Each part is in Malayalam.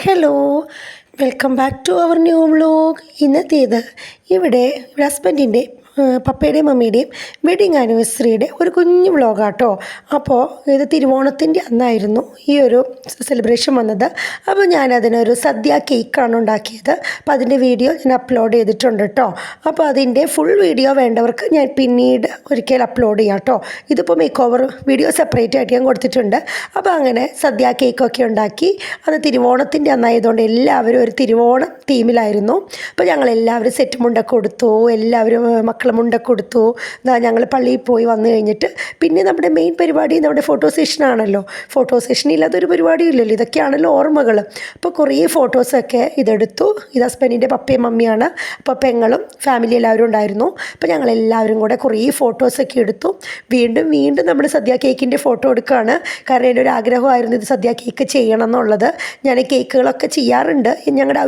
Hello welcome back to our new vlog ഇന്നത്തേത് ഇവിടെ ഹസ്ബൻഡിന്റെ പപ്പയുടെയും മമ്മിയുടെയും വെഡിങ് ആനിവേഴ്സറിയുടെ ഒരു കുഞ്ഞു വ്ലോഗാട്ടോ. അപ്പോൾ ഇത് തിരുവോണത്തിന്റെ അന്നായിരുന്നു ഈ ഒരു സെലിബ്രേഷൻ വന്നത്. അപ്പോൾ ഞാനതിനൊരു സദ്യ കേക്കാണ് ഉണ്ടാക്കിയത്. അപ്പോൾ അതിന്റെ വീഡിയോ ഞാൻ അപ്ലോഡ് ചെയ്തിട്ടുണ്ട് കേട്ടോ അപ്പോൾ അതിന്റെ ഫുൾ വീഡിയോ വേണ്ടവർക്ക് ഞാൻ പിന്നീട് ഒരിക്കൽ അപ്ലോഡ് ചെയ്യാം കേട്ടോ ഇതിപ്പോൾ മേക്ക് ഓവർ വീഡിയോ സെപ്പറേറ്റ് ആയിട്ട് ഞാൻ കൊടുത്തിട്ടുണ്ട്. അപ്പോൾ അങ്ങനെ സദ്യ കേക്കൊക്കെ ഉണ്ടാക്കി. അത് തിരുവോണത്തിന്റെ അന്നായതുകൊണ്ട് എല്ലാവരും ഒരു തിരുവോണം തീമിലായിരുന്നു അപ്പോൾ ഞങ്ങൾ എല്ലാവരും സെറ്റ് മുണ്ട കൊടുത്തു. എല്ലാവരും മക്കളെ മുണ്ട കൊടുത്തു. ഞങ്ങൾ പള്ളിയിൽ പോയി വന്നു കഴിഞ്ഞിട്ട് പിന്നെ നമ്മുടെ മെയിൻ പരിപാടി നമ്മുടെ ഫോട്ടോ സെഷനാണല്ലോ ഫോട്ടോ സെഷൻ ഇല്ലാത്തൊരു പരിപാടി ഇല്ലല്ലോ. ഇതൊക്കെയാണല്ലോ ഓർമ്മകൾ. അപ്പോൾ കുറേ ഫോട്ടോസൊക്കെ ഇതെടുത്തു. ഇത് ഹസ്ബൻഡിന്റെ പപ്പയും മമ്മിയാണ്. അപ്പോൾ പെങ്ങളും ഫാമിലി എല്ലാവരും ഉണ്ടായിരുന്നു. അപ്പോൾ ഞങ്ങൾ എല്ലാവരും കൂടെ കുറേ ഫോട്ടോസൊക്കെ എടുത്തു. വീണ്ടും വീണ്ടും നമ്മൾ സദ്യ കേക്കിന്റെ ഫോട്ടോ എടുക്കുകയാണ് കാരണം എന്റെ ഒരു ആഗ്രഹമായിരുന്നു ഇത് സദ്യ കേക്ക് ചെയ്യണം എന്നുള്ളത്. ഞാൻ കേക്കുകളൊക്കെ ചെയ്യാറുണ്ട്. ഞങ്ങളുടെ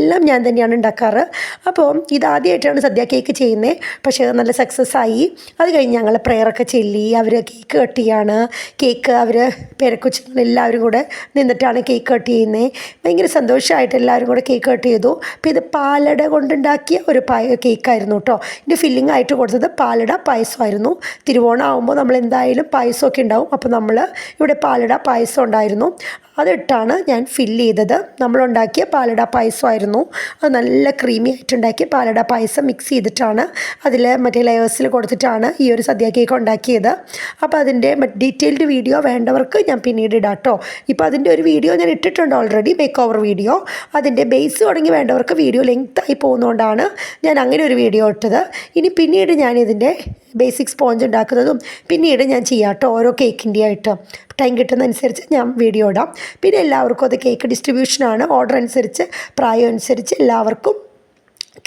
ആവശ്യങ്ങൾക്കെല്ലാം ഞാൻ തന്നെയാണ് ഉണ്ടാക്കാറ്. അപ്പോൾ ഇതാദ്യമായിട്ടാണ് സദ്യ കേക്ക് ചെയ്യുന്നത് പക്ഷേ നല്ല സക്സസ് ആയി. അത് കഴിഞ്ഞ് ഞങ്ങൾ പ്രെയറൊക്കെ ചൊല്ലി അവർ കേക്ക് കട്ട് ചെയ്യാണ്. കേക്ക് അവർ പേരക്കൊച്ചുങ്ങൾ എല്ലാവരും കൂടെ നിന്നിട്ടാണ് കേക്ക് കട്ട് ചെയ്യുന്നത് ഭയങ്കര സന്തോഷമായിട്ട് എല്ലാവരും കൂടെ കേക്ക് കട്ട് ചെയ്തു. അപ്പോൾ ഇത് പാലട കൊണ്ടുണ്ടാക്കിയ ഒരു പായ കേക്കായിരുന്നു കേട്ടോ ഇതിന്റെ ഫില്ലിംഗ് ആയിട്ട് കൊടുത്തത് പാലട പായസമായിരുന്നു. തിരുവോണം ആകുമ്പോൾ നമ്മൾ എന്തായാലും പായസമൊക്കെ ഉണ്ടാവും. അപ്പോൾ നമ്മൾ ഇവിടെ പാലട പായസം ഉണ്ടായിരുന്നു. അതിട്ടാണ് ഞാൻ ഫില്ല് ചെയ്തത്. നമ്മളുണ്ടാക്കിയ പാലട പായസമായിരുന്നു. അത് നല്ല ക്രീമി ആയിട്ടുണ്ടാക്കിയ പാലട പായസം മിക്സ് ചെയ്തിട്ടാണ് അതിൽ മറ്റേ ലെയേഴ്സിൽ കൊടുത്തിട്ടാണ് ഈ ഒരു സദ്യ കേക്ക് ഉണ്ടാക്കിയത്. അപ്പോൾ അതിന്റെ ഡീറ്റെയിൽഡ് വീഡിയോ വേണ്ടവർക്ക് ഞാൻ പിന്നീട് ഇടാം കേട്ടോ ഇപ്പോൾ അതിന്റെ ഒരു വീഡിയോ ഞാൻ ഇട്ടിട്ടുണ്ട് ഓൾറെഡി മേക്ക് ഓവർ വീഡിയോ അതിന്റെ ബേസ് തുടങ്ങി വേണ്ടവർക്ക് വീഡിയോ ലെങ്ത്തായി പോകുന്നതുകൊണ്ടാണ് ഞാൻ അങ്ങനെ ഒരു വീഡിയോ ഇട്ടത്. ഇനി പിന്നീട് ഞാൻ ഇതിന്റെ ബേസിക് സ്പോഞ്ച് ഉണ്ടാക്കുന്നതും പിന്നീട് ഞാൻ ചെയ്യാം കേട്ടോ ഓരോ കേക്കിന്റെ ആയിട്ട് ടൈം കിട്ടുന്നതനുസരിച്ച് ഞാൻ വീഡിയോ ഇടാം. പിന്നെ എല്ലാവർക്കും അത് കേക്ക് ഡിസ്ട്രിബ്യൂഷനാണ് ഓർഡർ അനുസരിച്ച് പ്രായം അനുസരിച്ച് എല്ലാവർക്കും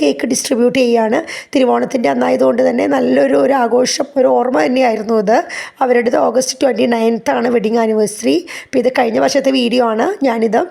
കേക്ക് ഡിസ്ട്രിബ്യൂട്ട് ചെയ്യുകയാണ് തിരുവോണത്തിന്റെ അന്നായതുകൊണ്ട് തന്നെ നല്ലൊരു ഒരു ആഘോഷം ഒരു ഓർമ്മ തന്നെയായിരുന്നു ഇത്. അവരുടേത് ഓഗസ്റ്റ് ട്വന്റി നയൻത്താണ് വെഡിങ് ആനിവേഴ്സറി അപ്പോൾ ഇത് കഴിഞ്ഞ വർഷത്തെ വീഡിയോ ആണ്. ഞാനിത്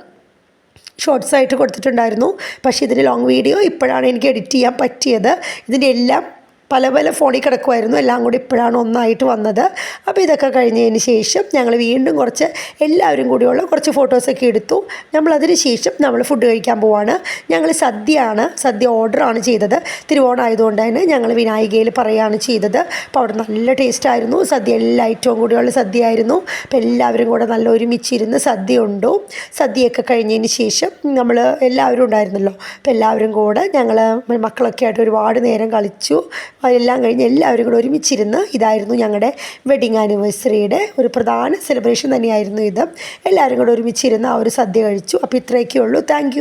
ഷോർട്സ് ആയിട്ട് കൊടുത്തിട്ടുണ്ടായിരുന്നു. പക്ഷേ ഇതിന്റെ ലോങ് വീഡിയോ ഇപ്പോഴാണ് എനിക്ക് എഡിറ്റ് ചെയ്യാൻ പറ്റിയത്. ഇതിന്റെ എല്ലാം പല പല ഫോണിൽ കിടക്കുമായിരുന്നു എല്ലാം കൂടി ഇപ്പോഴാണ് ഒന്നായിട്ട് വന്നത്. അപ്പോൾ ഇതൊക്കെ കഴിഞ്ഞതിന് ശേഷം ഞങ്ങൾ വീണ്ടും കുറച്ച് എല്ലാവരും കൂടിയുള്ള കുറച്ച് ഫോട്ടോസൊക്കെ എടുത്തു. നമ്മളതിന് ശേഷം നമ്മൾ ഫുഡ് കഴിക്കാൻ പോവാണ്. ഞങ്ങൾ സദ്യയാണ് സദ്യ ഓർഡറാണ് ചെയ്തത്. തിരുവോണം ആയതുകൊണ്ട് തന്നെ ഞങ്ങൾ വിനായികയിൽ പറയുകയാണ് ചെയ്തത്. അപ്പോൾ അവിടെ നല്ല ടേസ്റ്റായിരുന്നു സദ്യ എല്ലാ ഏറ്റവും കൂടിയുള്ള സദ്യ ആയിരുന്നു അപ്പോൾ എല്ലാവരും കൂടെ നല്ല ഒരുമിച്ചിരുന്ന് സദ്യ ഉണ്ടു സദ്യയൊക്കെ കഴിഞ്ഞതിന് ശേഷം നമ്മൾ എല്ലാവരും ഉണ്ടായിരുന്നല്ലോ. അപ്പോൾ എല്ലാവരും കൂടെ ഞങ്ങൾ മക്കളൊക്കെ ആയിട്ട് ഒരുപാട് നേരം കളിച്ചു. അതെല്ലാം കഴിഞ്ഞ് എല്ലാവരും കൂടെ ഒരുമിച്ചിരുന്ന് ഇതായിരുന്നു ഞങ്ങളുടെ വെഡിങ് ആനിവേഴ്സറിയുടെ ഒരു പ്രധാന സെലിബ്രേഷൻ തന്നെയായിരുന്നു ഇത്. എല്ലാവരും കൂടെ ഒരുമിച്ചിരുന്ന് ആ ഒരു സദ്യ കഴിച്ചു. അപ്പോൾ ഇത്രയൊക്കെ ഉള്ളൂ താങ്ക്